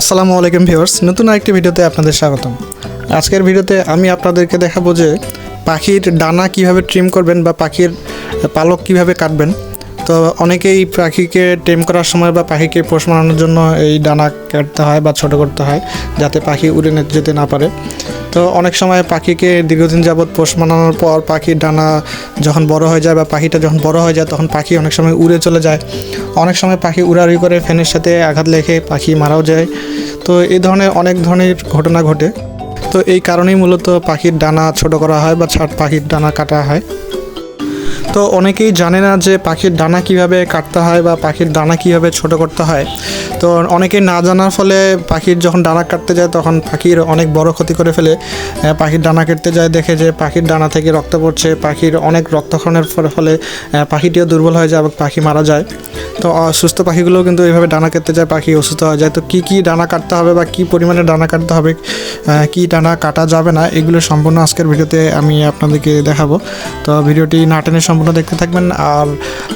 আসসালামু আলাইকুম ভিউয়ার্স, নতুন আরেকটি ভিডিওতে আপনাদের স্বাগতম। আজকের ভিডিওতে আমি আপনাদেরকে দেখাবো যে পাখির ডানা কীভাবে ট্রিম করবেন বা পাখির পালক কীভাবে কাটবেন। তো অনেকেই পাখিকে টেম করার সময় বা পাখিকে পোষ মানানোর জন্য এই ডানা কাটতে হয় বা ছোট করতে হয় যাতে পাখি উড়ে যেতে না পারে। তো অনেক সময় পাখিকে দীর্ঘদিন যাবৎ পোষ মানানোর পর পাখির ডানা যখন বড় হয়ে যায় বা পাখিটা যখন বড় হয়ে যায় তখন পাখি অনেক সময় উড়ে চলে যায়। অনেক সময় পাখি উড়াউড়ি করে ফ্যানের সাথে আঘাত লেগে পাখি মারাও যায়। তো এই ধরনের অনেক ধরনের ঘটনা ঘটে। তো এই কারণেই মূলত পাখির ডানা ছোট করা হয় বা ছাট পাখির ডানা কাটা হয়। তো অনেকেই জানে না যে পাখির ডানা কীভাবে কাটতে হয় বা পাখির ডানা কীভাবে ছোট করতে হয়। তো অনেকে না জানার ফলে পাখির যখন ডানা কাটতে যায় তখন পাখির অনেক বড় ক্ষতি করে ফেলে। পাখির ডানা কাটতে যায়, দেখে যে পাখির ডানা থেকে রক্ত পড়ছে, পাখির অনেক রক্তক্ষরণের ফলে- পাখিটিও দুর্বল হয়ে যায় এবং পাখি মারা যায়। তো অসুস্থ পাখিগুলো কিন্তু এইভাবে ডানা কাটতে যায়, পাখি অসুস্থ হয়ে যায়। তো কী কী ডানা কাটতে হবে বা কী পরিমাণে ডানা কাটতে হবে কী ডানা কাটা যাবে না, এগুলো সম্পূর্ণ আজকের ভিডিওতে আমি আপনাদেরকে দেখাবো। তো ভিডিওটি না টেনে সম্পূর্ণ দেখতে থাকবেন আর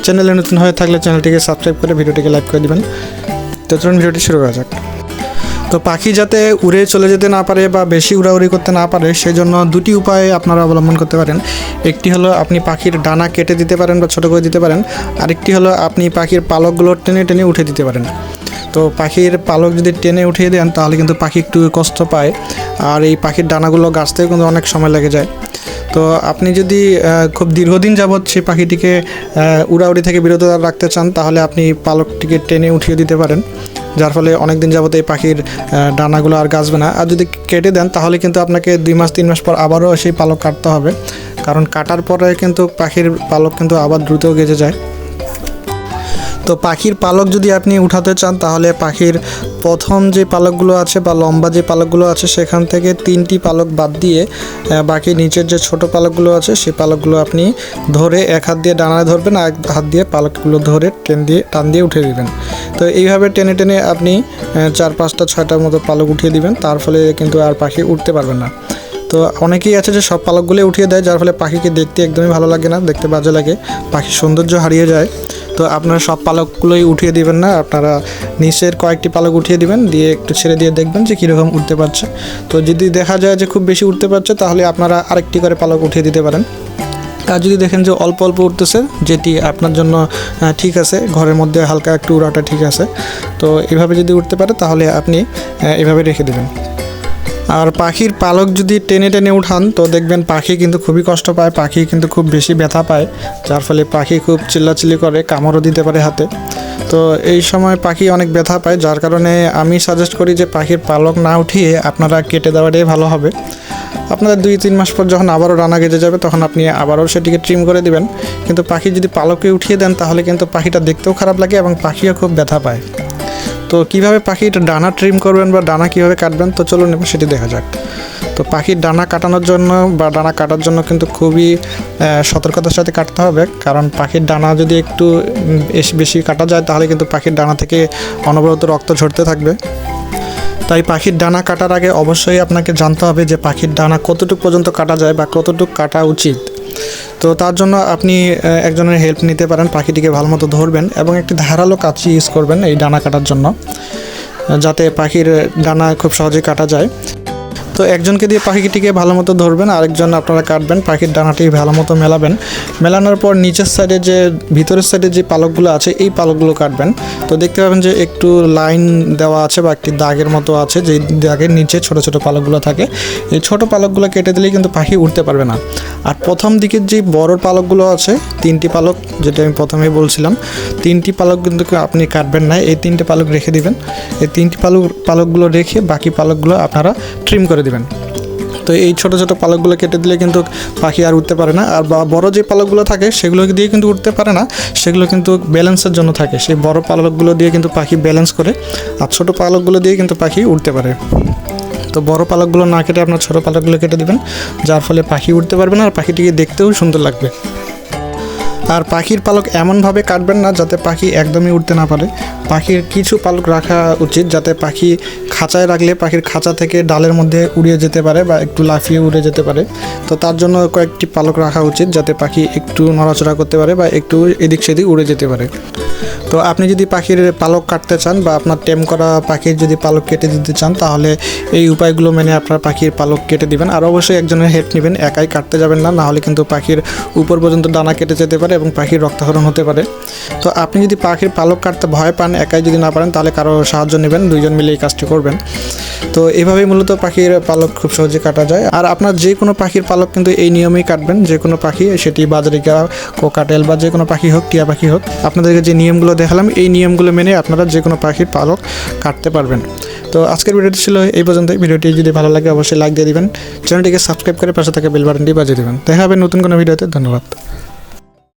চ্যানেলে নতুন হয়ে থাকলে চ্যানেলটিকে সাবস্ক্রাইব করে ভিডিওটিকে লাইক করে দিবেন। তো চলুন ভিডিওটি শুরু করা যাক। তো পাখি যাতে উড়ে চলে যেতে না পারে বা বেশি উড়াউড়ি করতে না পারে সেই জন্য দুটি উপায় আপনারা অবলম্বন করতে পারেন। একটি হলো আপনি পাখির ডানা কেটে দিতে পারেন বা ছোটো করে দিতে পারেন। আরেকটি হলো আপনি পাখির পালকগুলো টেনে টেনে উঠে দিতে পারেন। তো পাখির পালক যদি টেনে উঠিয়ে দেন, তাহলে কিন্তু পাখি একটু কষ্ট পায়। আর এই পাখির ডানাগুলো গাছতেও কিন্তু অনেক সময় লেগে যায়। তো আপনি যদি খুব দীর্ঘদিন যাবৎ সেই পাখিটিকে উড়াউড়ি থেকে বিরত রাখতে চান, তাহলে আপনি পালকটিকে টেনে উঠিয়ে দিতে পারেন, যার ফলে অনেক দিন যাবত এই পাখির ডানাগুলো আর গাছবে না। আর যদি কেটে দেন, তাহলে কিন্তু আপনাকে দুই মাস, তিন মাস পর আবারও সেই পালক কাটতে হবে। কারণ কাটার পরে কিন্তু পাখির পালক কিন্তু আবার দ্রুত গেজে যায়। তো পাখির পালক যদি আপনি উঠাতে চান, তাহলে পাখির প্রথম যে পালকগুলো আছে বা লম্বা যে পালকগুলো আছে, সেখান থেকে তিনটি পালক বাদ দিয়ে বাকি নিচের যে ছোট পালকগুলো আছে সেই পালকগুলো আপনি ধরে এক হাত দিয়ে ডানায় ধরবেন আর এক হাত দিয়ে পালকগুলো ধরে টেন দিয়ে, টান দিয়ে উঠে দিবেন। তো এইভাবে টেনে টেনে আপনি চার পাঁচটা, ছয়টার মতো পালক উঠিয়ে দিবেন, তার ফলে কিন্তু আর পাখি উঠতে পারবেন না। তো অনেকেই আছে যে সব পালকগুলো উঠিয়ে দেয়, যার ফলে পাখিকে দেখতে একদমই ভালো লাগে না, দেখতে বাজে লাগে, পাখির সৌন্দর্য হারিয়ে যায়। তো আপনারা সব পালকগুলোই উঠিয়ে দিবেন না, আপনারা নিচের কয়েকটি পালক উঠিয়ে দিবেন, দিয়ে একটু ছেড়ে দিয়ে দেখবেন যে কীরকম উঠতে পারছে। তো যদি দেখা যায় যে খুব বেশি উঠতে পারছে, তাহলে আপনারা আরেকটি করে পালক উঠিয়ে দিতে পারেন। আর যদি দেখেন যে অল্প অল্প উঠতেছে, যেটি আপনার জন্য ঠিক আছে, ঘরের মধ্যে হালকা একটু উড়াটা ঠিক আছে, তো এভাবে যদি উঠতে পারে, তাহলে আপনি এভাবে রেখে দেবেন। আর পাখির পালক যদি টেনে টেনে উঠান, তো দেখবেন পাখি কিন্তু খুবই কষ্ট পায়, পাখি কিন্তু খুব বেশি ব্যথা পায়, যার ফলে পাখি খুব চিল্লাচিল্লি করে, কামড়ও দিতে পারে হাতে। তো এই সময় পাখি অনেক ব্যথা পায়, যার কারণে আমি সাজেস্ট করি যে পাখির পালক না উঠিয়ে আপনারা কেটে দেওয়াটাই ভালো হবে। আপনাদের দুই তিন মাস পর যখন আবারও রানা গেজে যাবে, তখন আপনি আবারও সেটিকে ট্রিম করে দিবেন। কিন্তু পাখি যদি পালকে উঠিয়ে দেন, তাহলে কিন্তু পাখিটা দেখতেও খারাপ লাগে এবং পাখিও খুব ব্যথা পায়। তো কীভাবে পাখির ডানা ট্রিম করবেন বা ডানা কীভাবে কাটবেন? তো চলুন এবার সেটি দেখা যাক। তো পাখির ডানা কাটানোর জন্য বা ডানা কাটার জন্য কিন্তু খুবই সতর্কতার সাথে কাটতে হবে। কারণ পাখির ডানা যদি একটু বেশি কাটা যায়, তাহলে কিন্তু পাখির ডানা থেকে অনবরত রক্ত ঝরতে থাকবে। তাই পাখির ডানা কাটার আগে অবশ্যই আপনাকে জানতে হবে যে পাখির ডানা কতটুকু পর্যন্ত কাটা যায় বা কতটুকু কাটা উচিত। তো তার জন্য আপনি একজনের হেল্প নিতে পারেন, পাখিটিকে ভালো মতো ধরবেন এবং একটি ধারালো কাচি ইউজ করবেন এই ডানা কাটার জন্য, যাতে পাখির ডানা খুব সহজে কাটা যায়। তো একজনকে দিয়ে পাখিটিকে ভালো মতো ধরবেন, আরেকজন আপনারা কাটবেন, পাখির ডানাটি ভালো মতো মেলাবেন। মেলানোর পর নিচের সাইডে যে, ভিতরের সাইডে যে পালকগুলো আছে, এই পালকগুলো কাটবেন। তো দেখতে পাবেন যে একটু লাইন দেওয়া আছে বা একটি দাগের মতো আছে যে দাগের নিচে ছোট ছোট পালকগুলো থাকে। এই ছোট পালকগুলো কেটে দিলেই কিন্তু পাখি উঠতে পারবে না। আর প্রথম দিকের যে বড় পালকগুলো আছে, তিনটি পালক, যেটা আমি প্রথমেই বলছিলাম, তিনটি পালক কিন্তু আপনি কাটবেন না, এই তিনটে পালক রেখে দিবেন। এই তিনটি পালক, পালকগুলো রেখে বাকি পালকগুলো আপনারা ট্রিম করে দিবেন। তো এই ছোট ছোট পালকগুলো কেটে দিলে কিন্তু পাখি আর উঠতে পারে না। আর বড় যে পালকগুলো থাকে, সেগুলো দিয়ে কিন্তু উঠতে পারে না। সেগুলো কিন্তু ব্যালেন্সের জন্য থাকে। সেই বড় পালকগুলো দিয়ে কিন্তু পাখি ব্যালেন্স করে আর ছোট পালকগুলো দিয়ে কিন্তু পাখি উঠতে পারে। তো বড় পালকগুলো না কেটে আপনার ছোট পালকগুলো কেটে দিবেন, যার ফলে পাখি উঠতে পারবে না আর পাখিটিকে দেখতেও সুন্দর লাগবে। আর পাখির পালক এমনভাবে কাটবেন না যাতে পাখি একদমই উঠতে না পারে। পাখির কিছু পালক রাখা উচিত যাতে পাখি খাঁচায় রাখলে পাখির খাঁচা থেকে ডালের মধ্যে উড়িয়ে যেতে পারে বা একটু লাফিয়ে উড়ে যেতে পারে। তো তার জন্য কয়েকটি পালক রাখা উচিত যাতে পাখি একটু নড়াচড়া করতে পারে বা একটু এদিক সেদিক উড়ে যেতে পারে। তো আপনি যদি পাখির পালক কাটতে চান বা আপনার টেম করা পাখির যদি পালক কেটে দিতে চান, তাহলে এই উপায়গুলো মেনে আপনার পাখির পালক কেটে দিবেন। আর অবশ্যই একজনের হেড নেবেন, একাই কাটতে যাবেন না, নাহলে কিন্তু পাখির উপর পর্যন্ত ডানা কেটে যেতে পারে এবং পাখির রক্তক্ষরণ হতে পারে। তো আপনি যদি পাখির পালক কাটতে ভয় পান, একাই যদি না পারেন, তাহলে কারও সাহায্য নেবেন, দুইজন মিলে এই কাজটি করবেন। তো এভাবেই মূলত পাখির পালক খুব সহজে কাটা যায়। আর আপনার যে কোনো পাখির পালক কিন্তু এই নিয়মেই কাটবেন। যে কোনো পাখি, সেটি বাজারিকা, কোকাটেল বা যে কোনো পাখি হোক, টিয়া পাখি হোক, আপনাদেরকে যে নিয়মগুলো দেখালাম। এই নিয়মগুলো মেনে আপনারা যে কোনো পাখির পালক কাটতে পারবেন। তো আজকের ভিডিওটি ছিল এই পর্যন্ত ভিডিওটি যদি ভালো লাগে অবশ্যই লাইক দিয়ে দিবেন। চ্যানেলটিকে সাবস্ক্রাইব করে পাশে থাকা বেল বাটনটি বাজিয়ে দেবেন। দেখা হবে নতুন কোনো ভিডিওতে। ধন্যবাদ।